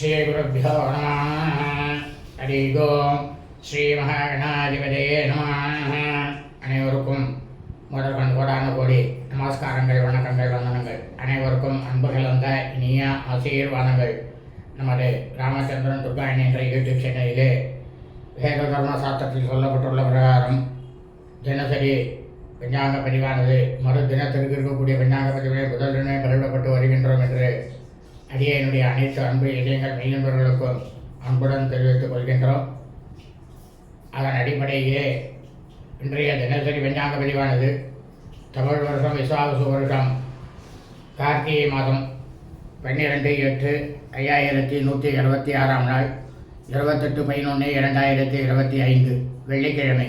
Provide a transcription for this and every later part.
ஸ்ரீகுருப்போ ஹரி கோம் ஸ்ரீ மகாகணாதிபதியே நம அனைவருக்கும் முதல் கோடான கோடி நமஸ்காரங்கள் வணக்கங்கள் வந்தனங்கள். அனைவருக்கும் அன்பு கலந்த இனிய ஆசீர்வாதங்கள். நமது ராமச்சந்திரன் துர்காயன் என்ற யூடியூப் சேனலிலே வேத தர்ம சாஸ்திரத்தில் சொல்லப்பட்டுள்ள பிரகாரம் தினசரி விஞ்ஞான பதிவானது மறு தினத்திற்கு இருக்கக்கூடிய விஞ்ஞான பதிவிலே முதல் தினம் வருகின்றோம் என்று அடியனுடைய அனைத்து அன்பு இதயங்கள் மெய்நண்பர்களுக்கும் அன்புடன் தெரிவித்துக் கொள்கின்றோம். அதன் அடிப்படையிலே இன்றைய தினசரி வெஞ்சாங்க பதிவானது தமிழ் வருஷம் விசுவாசு வருஷம் கார்த்திகை மாதம் பன்னிரெண்டு எட்டு ஐயாயிரத்தி நூற்றி இருபத்தி ஆறாம் நாள் இருபத்தெட்டு பதினொன்று இரண்டாயிரத்தி இருபத்தி ஐந்து வெள்ளிக்கிழமை.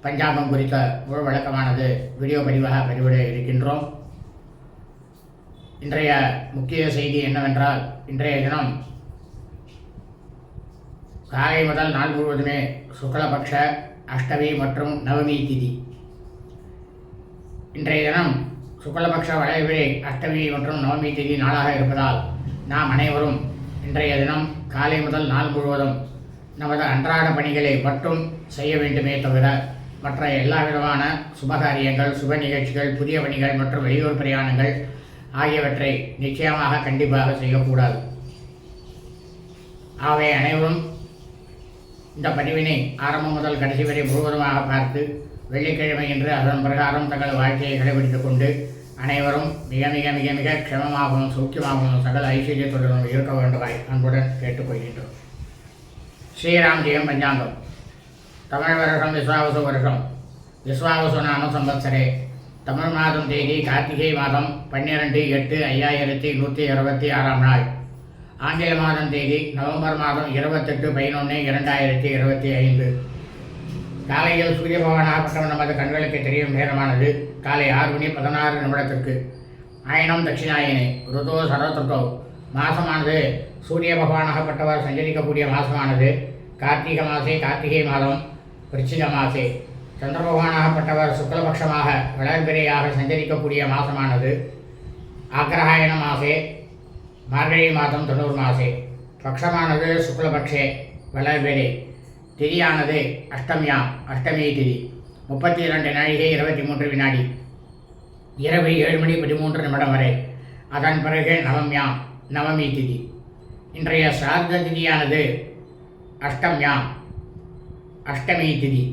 பஞ்சாங்கம் குறித்த முழு வழக்கமானது வீடியோ பதிவாக பதிவிட இருக்கின்றோம். இன்றைய முக்கிய செய்தி என்னவென்றால் இன்றைய தினம் காலை முதல் நாள் முழுவதுமே சுக்லபக்ஷ அஷ்டமி மற்றும் நவமி திதி. இன்றைய தினம் சுக்லபக்ஷ வளைவிரை அஷ்டமி மற்றும் நவமி திதி நாளாக இருப்பதால் நாம் அனைவரும் இன்றைய தினம் காலை முதல் நாள் முழுவதும் நமது அன்றாட பணிகளை மட்டும் செய்ய வேண்டுமே தவிர மற்ற எல்லா விதமான சுபகாரியங்கள் சுப நிகழ்ச்சிகள் புதிய பணிகள் மற்றும் வெளியூர் பிரயாணங்கள் ஆகியவற்றை நிச்சயமாக கண்டிப்பாக செய்யக்கூடாது. ஆகவே அனைவரும் இந்த பதிவினை ஆரம்பம் முதல் கடைசி வரை முழுவதுமாக பார்த்து வெள்ளிக்கிழமை என்று அதன் பிரகாரம் தங்கள் வாழ்க்கையை கடைபிடித்துக் கொண்டு அனைவரும் மிக மிக மிக மிக க்ஷமமாகவும் சௌக்கியமாகவும் சகல ஐஸ்வர்யத்துடனும் இருக்க வேண்டுமாய் அன்புடன் கேட்டுக்கொள்கின்றோம். ஸ்ரீராம் ஜெயம் பஞ்சாங்கம். தமிழ் வருஷம் விஸ்வாவசு வருஷம். விஸ்வாவசு நாம சம்பத்சரே. தமிழ் மாதம் தேதி கார்த்திகை மாதம் பன்னிரெண்டு எட்டு ஐயாயிரத்தி நூற்றி இருபத்தி ஆறாம் நாள். ஆங்கில மாதம் தேதி நவம்பர் மாதம் இருபத்தெட்டு பதினொன்று இரண்டாயிரத்தி இருபத்தி ஐந்து. காலையில் சூரிய ஆகட்டம் நமது கண்களுக்கு தெரியும் நேரமானது காலை ஆறு மணி பதினாறு நிமிடத்திற்கு. ஆயினம் தட்சிணாயனே ருதோ சரத்துட்டோ மாசமானது சூரிய பகவானாகப்பட்டவர் சஞ்சரிக்கக்கூடிய மாசமானது கார்த்திகை மாசே கார்த்திகை மாதம் விருச்சிக மாசே. சந்திரபகவானாகப்பட்டவர் சுக்லபட்சமாக சுக்லபக்ஷமாக சஞ்சரிக்கக்கூடிய மாதமானது. ஆக்ரஹாயண மாசே மார்கழி மாதம் தொண்ணூறு மாசே. பக்ஷமானது சுக்லபக்ஷே வளர்பிறை திதியானது அஷ்டமியாம் அஷ்டமி திதி. முப்பத்தி இரண்டு நாழிகை இருபத்தி மூன்று வினாடி. இரவு ஏழு மணி பதிமூன்று நிமிடம் வரை. அதன் பிறகு நவம்யாம் நவமி திதி. இன்றைய சார்த திதியானது அஷ்டம்யாம் அஷ்டமி திதி.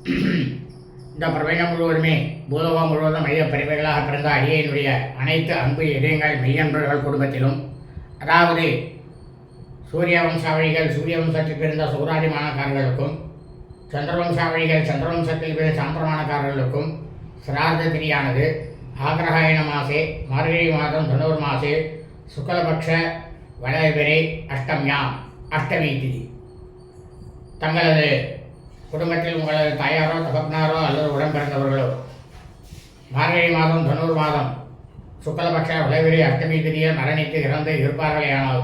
இந்த பிரபஞ்சம் முழுவதுமே பூலோகம் முழுவதும் மைய பிரிவுகளாக பிறந்த அடியனுடைய அனைத்து அன்பு இதயங்கள் மெய்யன்பர்கள் குடும்பத்திலும் அதாவது சூரிய வம்சாவழிகள் சூரிய வம்சத்தில் பிறந்த சௌராதிமானக்காரர்களுக்கும் சந்திரவம்சாவழிகள் சந்திரவம்சத்தில் பிறந்த சாம்பிரமானக்காரர்களுக்கும் சிரார்த்த திரியானது ஆக்ரஹாயண மாசே மார்கழி மாதம் தொண்ணூறு மாசே சுக்லபக்ஷ வளர்பிறை அஷ்டம்யாம் அஷ்டமி திதி. தங்களது குடும்பத்தில் உங்களது தாயாரோ தகப்பனாரோ அல்லது உடன் பிறந்தவர்களோ மார்கழி மாதம் தனூர் மாதம் சுக்லபக்ஷ விளைவிரி அஷ்டமி திதியை மரணித்து இறந்து இருப்பார்களேயானால்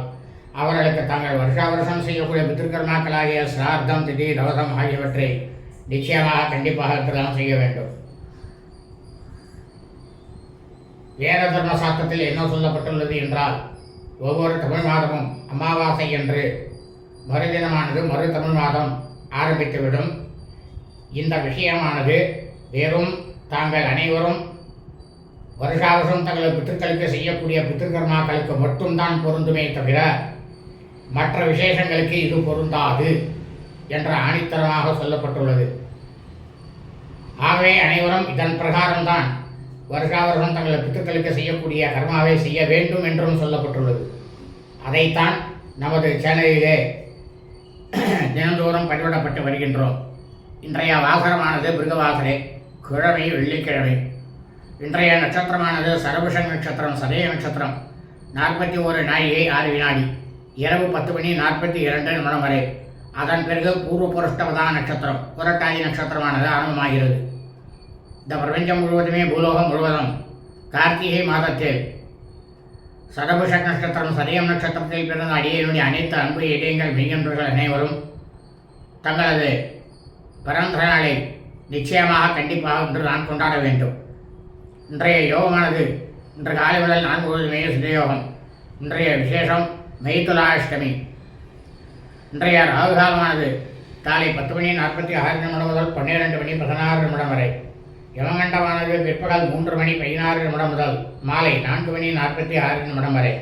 அவர்களுக்கு தாங்கள் வருஷா வருஷம் செய்யக்கூடிய பித்திருக்கர்மாக்களாகிய சிரார்த்தம் திதி தவசம் ஆகியவற்றை நிச்சயமாக கண்டிப்பாக தான் செய்ய வேண்டும். வேத தர்ம சாஸ்திரத்தில் என்ன சொல்லப்பட்டுள்ளது என்றால் ஒவ்வொரு தமிழ் மாதமும் அமாவாசை என்று மறுதினமானது மறு தமிழ் மாதம் ஆரம்பித்துவிடும். இந்த விஷயமானது வெறும் தாங்கள் அனைவரும் வருஷாவசம் தங்களது பித்திருக்களுக்கு செய்யக்கூடிய பித்திருக்கர்மாக்களுக்கு மட்டும்தான் பொருந்துமே தவிர மற்ற விசேஷங்களுக்கு இது பொருந்தாது என்ற ஆணித்தரமாக சொல்லப்பட்டுள்ளது. ஆகவே அனைவரும் இதன் பிரகாரம்தான் வருஷாவருஷம் தங்களது பித்திருக்களுக்கு செய்யக்கூடிய கர்மாவை செய்ய வேண்டும் என்றும் சொல்லப்பட்டுள்ளது. அதைத்தான் நமது சேனலிலே தினந்தோறும் பதிவிடப்பட்டு வருகின்றோம். இன்றைய வாசரமானது மிருகவாசரே கிழமை வெள்ளிக்கிழமை. இன்றைய நட்சத்திரமானது சரபுஷன் நட்சத்திரம் சதய நட்சத்திரம். நாற்பத்தி ஒரு நாழிகை ஆறு வினாடி. இரவு பத்து மணி நாற்பத்தி இரண்டு நிமிடம் வரை. அதன் பிறகு பூர்வ புருஷ்டபதா நட்சத்திரம் புரட்டாதி நட்சத்திரமானது ஆரம்பமாகிறது. இந்த பிரபஞ்சம் முழுவதுமே பூலோகம் முழுவதும் கார்த்திகை மாதத்தில். சதபுஷ நட்சத்திரம் சதயம் நட்சத்திரத்தில் பிறந்த அடியனுடைய அனைத்து அன்பு இடையங்கள் மெய்யன்பர்கள் அனைவரும் தங்களது பிறந்த நாளை நிச்சயமாக கண்டிப்பாக இன்று நான் கொண்டாட வேண்டும். இன்றைய யோகமானது இன்று காலை முதல் நான் முழுவதுமே சுதயோகம் இன்றைய விசேஷம் மெய்துலாஷ்டமி இன்றைய ராகு காலமானது காலை பத்து மணி நாற்பத்தி ஆறு நிமிடம் முதல் பன்னிரெண்டு மணி பதினாறு நிமிடம் வரை. யமகண்டமானது பிற்பகல் மூன்று மணி பதினாறு நிமிடம் முதல் மாலை நான்கு மணி நாற்பத்தி ஆறு நிமிடம் வரை.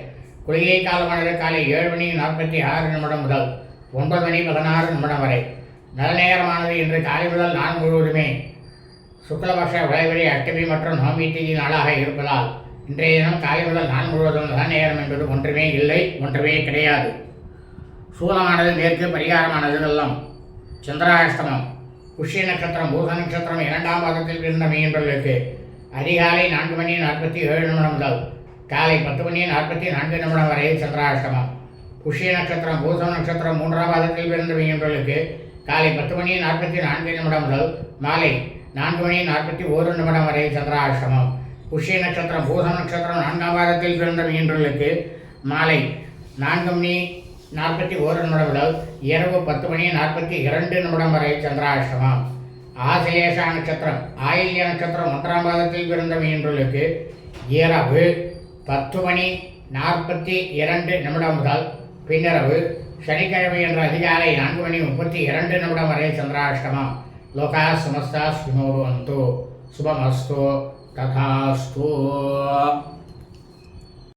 குளிகை காலமானது காலை ஏழு மணி நாற்பத்தி ஆறு நிமிடம் முதல் ஒன்பது மணி பதினாறு நிமிடம் வரை. நல்ல நேரமானது இன்று காலை முதல் நான் முழுவதுமே. சுக்லபக்ஷ விளைவரி அஷ்டமி மற்றும் நவமி தேதி நாளாக இருப்பதால் இன்றைய தினம் காலை முதல் நான் முழுவதும் நல்ல நேரம் என்பது ஒன்றுமே இல்லை ஒன்றுமே கிடையாது. சூலமானது மேற்கு பரிகாரமானது வெள்ளம் சந்திராஷ்டமம் புஷ்ய நட்சத்திரம் பூச நட்சத்திரம் இரண்டாம் பாதத்தில் பிறந்த மீன்பர்களுக்கு அதிகாலை நான்கு மணி நாற்பத்தி ஏழு நிமிடம் முதல் காலை பத்து மணி நாற்பத்தி நான்கு நிமிடம் வரை சந்திராஷ்டமம். புஷ்ய நட்சத்திரம் பூச நட்சத்திரம் மூன்றாம் பாதத்தில் பிறந்த மீன்பர்களுக்கு காலை பத்து மணி நாற்பத்தி நான்கு நிமிடம் முதல் மாலை நான்கு மணி நாற்பத்தி ஓரு நிமிடம் வரை சந்திராசிரமம் புஷ்ய நட்சத்திரம் பூசம் நட்சத்திரம் நான்காம் வாரத்தில் பிறந்த மீன்களுக்கு மாலை நான்கு மணி நாற்பத்தி ஓரு நிமிடம் முதல் இரவு பத்து மணி நாற்பத்தி இரண்டு நிமிடம் வரை சந்திராசிரமம் ஆசிலேஷா நட்சத்திரம் ஆயில்ய நட்சத்திரம் ஒன்றாம் பாதத்தில் பிறந்த மீன்களுக்கு இரவு பத்து மணி நாற்பத்தி இரண்டு நிமிடம் முதல் பின்னரவு சனிக்கிழமை என்ற அதிகாலை நான்கு மணி முப்பத்தி இரண்டு நிமிடம் வரை சந்திராஷ்டமம். லோகா சமஸ்தா சுனோபவந்து சுபமஸ்தோ. ததாஸ்தோ.